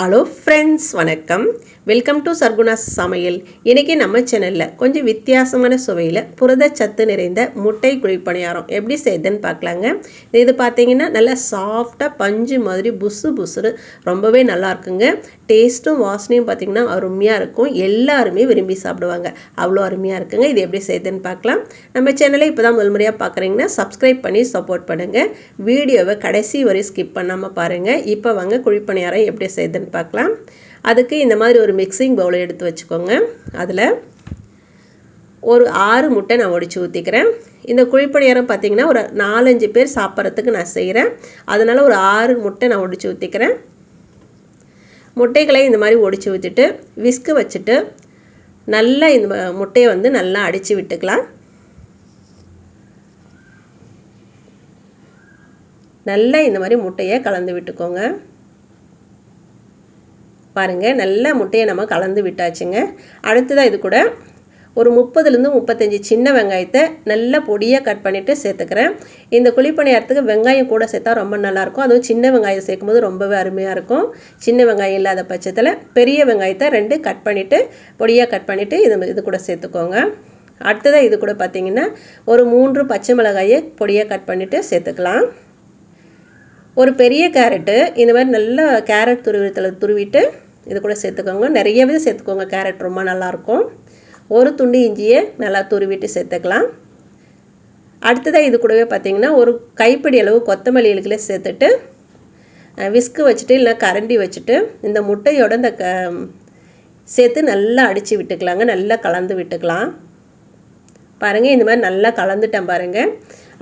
Hello friends வணக்கம். Welcome to சர்குணாஸ் சமையல் இன்றைக்கி நம்ம சேனலில் கொஞ்சம் வித்தியாசமான சுவையில் புரதச்சத்து நிறைந்த முட்டை குழிப்பணியாரம் எப்படி செய்யுதுன்னு பார்க்கலாங்க. இது பார்த்தீங்கன்னா நல்லா சாஃப்டாக பஞ்சு மாதிரி புசு புசுறு ரொம்பவே நல்லா இருக்குங்க. டேஸ்ட்டும் வாசனையும் பார்த்திங்கன்னா அருமையாக இருக்கும். எல்லாருமே விரும்பி சாப்பிடுவாங்க. அவ்வளோ அருமையாக இருக்குங்க. இது எப்படி செய்யுதுன்னு பார்க்கலாம். நம்ம சேனலை இப்போ தான் முதல் முறையாக பார்க்குறீங்கன்னா சப்ஸ்கிரைப் பண்ணி சப்போர்ட் பண்ணுங்கள் வீடியோவை கடைசி வரை ஸ்கிப் பண்ணாமல் பாருங்கள் இப்போ வாங்க குழிப்பணியாரம் எப்படி செய்யுதுன்னு பார்க்கலாம். அதுக்கு இந்த மாதிரி ஒரு மிக்சிங் பவுலை எடுத்து வச்சுக்கோங்க. அதில் ஒரு ஆறு முட்டை நான் ஒடிச்சு ஊற்றிக்கிறேன் இந்த குழிப்பணியாரம் பார்த்திங்கன்னா ஒரு நாலஞ்சு பேர் சாப்பிட்றதுக்கு நான் செய்கிறேன் அதனால் ஒரு ஆறு முட்டை நான் ஒடிச்சு ஊற்றிக்கிறேன் முட்டைகளை இந்த மாதிரி ஒடிச்சு ஊற்றிட்டு விஸ்கு வச்சுட்டு நல்லா இந்த முட்டையை வந்து நல்லா அடித்து விட்டுக்கலாம். நல்லா இந்த மாதிரி முட்டையை கலந்து விட்டுக்கோங்க. பாருங்கள் நல்லா முட்டையை நம்ம கலந்து விட்டாச்சுங்க. அடுத்ததாக இது கூட ஒரு முப்பதுலேருந்து முப்பத்தஞ்சு சின்ன வெங்காயத்தை நல்லா பொடியாக கட் பண்ணிவிட்டு சேர்த்துக்கிறேன். இந்த குழிப்பணியாரத்துக்கு வெங்காயம் கூட சேர்த்தா ரொம்ப நல்லாயிருக்கும். அதுவும் சின்ன வெங்காயம் சேர்க்கும்போது ரொம்பவே அருமையாக இருக்கும். சின்ன வெங்காயம் இல்லாத பட்சத்தில் பெரிய வெங்காயத்தை ரெண்டு கட் பண்ணிவிட்டு பொடியாக கட் பண்ணிவிட்டு இது இது கூட சேர்த்துக்கோங்க. அடுத்ததாக இது கூட பார்த்திங்கன்னா ஒரு மூன்று பச்சை மிளகாயை பொடியாக கட் பண்ணிவிட்டு சேர்த்துக்கலாம். ஒரு பெரிய கேரட்டு இந்த மாதிரி நல்லா கேரட் துருவித்தில் துருவிட்டு இது கூட சேர்த்துக்கோங்க. நிறையவே சேர்த்துக்கோங்க. கேரட் ரொம்ப நல்லாயிருக்கும். ஒரு துண்டு இஞ்சியை நல்லா துருவிட்டு சேர்த்துக்கலாம். அடுத்ததாக இது கூடவே பார்த்திங்கன்னா ஒரு கைப்பிடி அளவு கொத்தமல்லி இழுக்கில் சேர்த்துட்டு விஸ்கு வச்சுட்டு இல்லை கரண்டி வச்சுட்டு இந்த முட்டையோட இந்த க சேர்த்து நல்லா அடித்து விட்டுக்கலாங்க. நல்லா கலந்து விட்டுக்கலாம். பாருங்கள் இந்த மாதிரி நல்லா கலந்துட்டேன் பாருங்கள்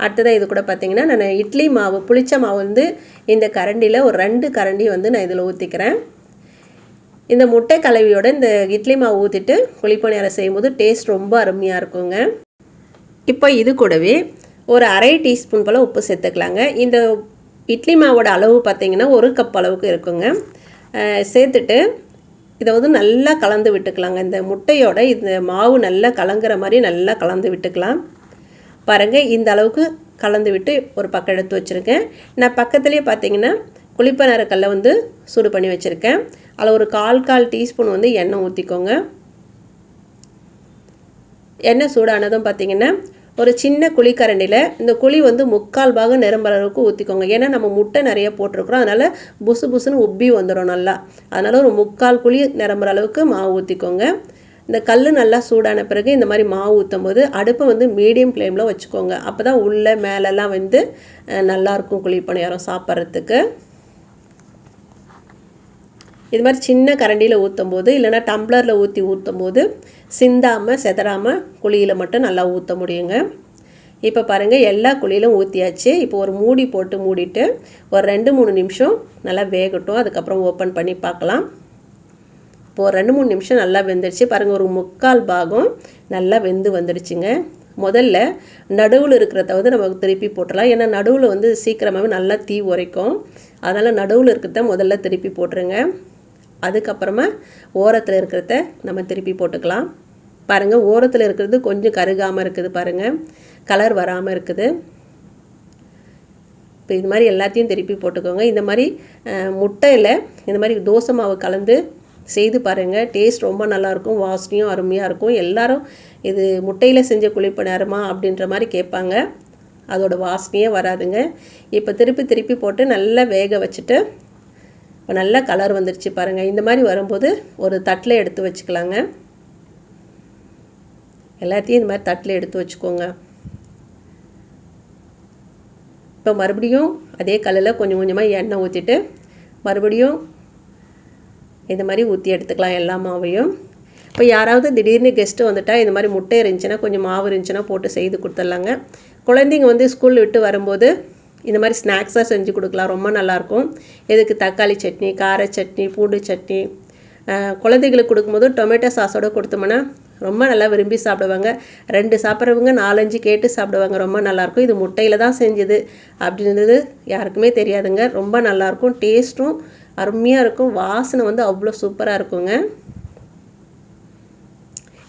அடுத்ததாக இது கூட பார்த்திங்கன்னா நான் இட்லி மாவு புளிச்ச மாவு வந்து இந்த கரண்டியில் ஒரு ரெண்டு கரண்டி வந்து நான் இதில் ஊற்றிக்கிறேன் இந்த முட்டை கலவியோட இந்த இட்லி மாவு ஊற்றிட்டு குழிப்பணியாரம் செய்யும்போது டேஸ்ட் ரொம்ப அருமையாக இருக்குங்க. இப்போ இது கூடவே ஒரு அரை டீஸ்பூன் போல் உப்பு சேர்த்துக்கலாங்க. இந்த இட்லி மாவோட அளவு பார்த்திங்கன்னா ஒரு கப் அளவுக்கு இருக்குங்க. சேர்த்துட்டு இதை வந்து நல்லா கலந்து விட்டுக்கலாங்க. இந்த முட்டையோட இந்த மாவு நல்லா கலங்குற மாதிரி நல்லா கலந்து விட்டுக்கலாம். பாருங்கள் இந்த அளவுக்கு கலந்து விட்டு ஒரு பக்கம் எடுத்து வச்சுருக்கேன். நான் பக்கத்துலேயே பார்த்தீங்கன்னா குளிப்பநரக்கல்ல வந்து சூடு பண்ணி வச்சுருக்கேன். அதில் ஒரு கால் கால் டீஸ்பூன் வந்து எண்ணெய் ஊற்றிக்கோங்க எண்ணெய் சூடானதும் பார்த்திங்கன்னா ஒரு சின்ன குழிக்கரண்டியில் இந்த குழி வந்து முக்கால் பாகம் நிரம்புற அளவுக்கு ஊற்றிக்கோங்க ஏன்னா நம்ம முட்டை நிறைய போட்டிருக்கிறோம். அதனால் புசு புசுன்னு உப்பி வந்துடும் நல்லா. அதனால் ஒரு முக்கால் குழி நிரம்புற அளவுக்கு மாவு ஊற்றிக்கோங்க இந்த கல் நல்லா சூடான பிறகு இந்த மாதிரி மாவு ஊற்றும் போது அடுப்பை வந்து மீடியம் ஃப்ளேமில் வச்சுக்கோங்க. அப்போ தான் உள்ளே மேலெல்லாம் வந்து நல்லாயிருக்கும் குழிப்பணியாரம் சாப்பிட்றதுக்கு. இது மாதிரி சின்ன கரண்டியில் ஊற்றும் போது இல்லைனா டம்ளரில் ஊற்றி ஊற்றும் போது சிந்தாமல் செதறாமல் குழியில் மட்டும் நல்லா ஊற்ற முடியுங்க. இப்போ பாருங்கள் எல்லா குழியிலும் ஊற்றியாச்சு இப்போ ஒரு மூடி போட்டு மூடிட்டு ஒரு ரெண்டு மூணு நிமிஷம் நல்லா வேகட்டும். அதுக்கப்புறம் ஓப்பன் பண்ணி பார்க்கலாம். இப்போ ஒரு ரெண்டு மூணு நிமிஷம் நல்லா வெந்துடுச்சு பாருங்கள் ஒரு முக்கால் பாகம் நல்லா வெந்து வந்துடுச்சுங்க முதல்ல நடுவில் இருக்கிறத வந்து நம்ம திருப்பி போட்டுடலாம். ஏன்னா நடுவில் வந்து சீக்கிரமாகவே நல்லா தீ உரைக்கும். அதனால் நடுவில் இருக்கிறத முதல்ல திருப்பி போட்டுருங்க. அதுக்கப்புறமா ஓரத்தில் இருக்கிறத நம்ம திருப்பி போட்டுக்கலாம். பாருங்கள் ஓரத்தில் இருக்கிறது கொஞ்சம் கருகாமல் இருக்குது பாருங்கள் கலர் வராமல் இருக்குது. இப்போ இது மாதிரி எல்லாத்தையும் திருப்பி போட்டுக்கோங்க. இந்த மாதிரி முட்டையில் இந்த மாதிரி தோசை மாவு கலந்து செய்து பாருங்கள் டேஸ்ட் ரொம்ப நல்லாயிருக்கும் வாசனையும் அருமையாக இருக்கும். எல்லாரும் இது முட்டையில் செஞ்ச குழிப்பணியாரமா அப்படின்ற மாதிரி கேட்பாங்க. அதோட வாசனையே வராதுங்க. இப்போ திருப்பி திருப்பி போட்டு நல்லா வேக வச்சுட்டு இப்போ நல்ல கலர் வந்துடுச்சு பாருங்கள் இந்த மாதிரி வரும்போது ஒரு தட்டில் எடுத்து வச்சுக்கலாங்க. எல்லாத்தையும் இந்த மாதிரி தட்டில் எடுத்து வச்சுக்கோங்க. இப்போ மறுபடியும் அதே கல்லில் கொஞ்சம் கொஞ்சமாக எண்ணெய் ஊற்றிட்டு மறுபடியும் இந்த மாதிரி ஊற்றி எடுத்துக்கலாம் எல்லா மாவையும். இப்போ யாராவது திடீர்னு கெஸ்ட்டு வந்துட்டால் இந்த மாதிரி முட்டை இருந்துச்சுன்னா கொஞ்சம் மாவு இருந்துச்சுன்னா போட்டு செய்து கொடுத்துட்லாங்க. குழந்தைங்க வந்து ஸ்கூல் விட்டு வரும்போது இந்த மாதிரி ஸ்நாக்ஸாக செஞ்சு கொடுக்கலாம். ரொம்ப நல்லாயிருக்கும். இதுக்கு தக்காளி சட்னி கார சட்னி பூண்டு சட்னி குழந்தைகளுக்கு கொடுக்கும்போது டொமேட்டோ சாஸோடு கொடுத்தோம்னா ரொம்ப நல்லா விரும்பி சாப்பிடுவாங்க. ரெண்டு சாப்பிட்றவங்க நாலஞ்சு கேட்டு சாப்பிடுவாங்க. ரொம்ப நல்லாயிருக்கும். இது முட்டையில் தான் செஞ்சது அப்படின்றது யாருக்குமே தெரியாதுங்க. ரொம்ப நல்லாயிருக்கும். டேஸ்ட்டும் அருமையாக இருக்கும். வாசனை வந்து அவ்வளோ சூப்பராக இருக்குங்க.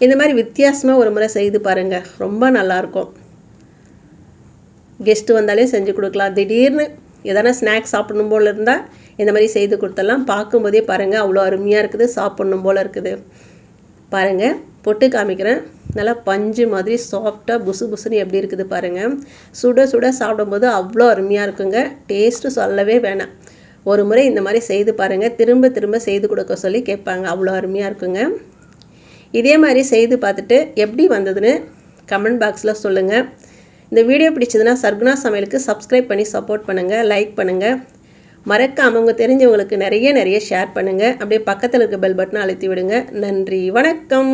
இந்த மாதிரி வித்தியாசமாக ஒரு முறை செய்து பாருங்கள் ரொம்ப நல்லாயிருக்கும். கெஸ்ட்டு வந்தாலே செஞ்சு கொடுக்கலாம். திடீர்னு எதனா ஸ்நாக்ஸ் சாப்பிடணும் போல் இருந்தால் இந்த மாதிரி செய்து கொடுத்தலாம் பார்க்கும்போதே பாருங்கள் அவ்வளோ அருமையாக இருக்குது. சாப்பிட்ணும் போல் இருக்குது. பாருங்கள் பொட்டு காமிக்கிறேன். நல்லா பஞ்சு மாதிரி சாஃப்டாக புசு புசுன்னு எப்படி இருக்குது பாருங்கள் சுட சுட சாப்பிடும்போது அவ்வளோ அருமையாக இருக்குங்க. டேஸ்ட்டு சொல்லவே வேணாம். ஒரு முறை இந்த மாதிரி செய்து பாருங்கள் திரும்ப திரும்ப செய்து கொடுக்க சொல்லி கேட்பாங்க. அவ்வளோ அருமையாக இருக்குங்க. இதே மாதிரி செய்து பார்த்துட்டு எப்படி வந்ததுன்னு கமெண்ட் பாக்ஸில் சொல்லுங்கள் இந்த வீடியோ பிடிச்சதுன்னா சர்குணா சமையலுக்கு சப்ஸ்கிரைப் பண்ணி சப்போர்ட் பண்ணுங்கள் லைக் பண்ணுங்கள் மறக்காமல் அவங்க தெரிஞ்சவங்களுக்கு நிறைய நிறைய ஷேர் பண்ணுங்கள் அப்படியே பக்கத்தில் இருக்க பெல் பட்டனை அழுத்தி விடுங்க. நன்றி வணக்கம்.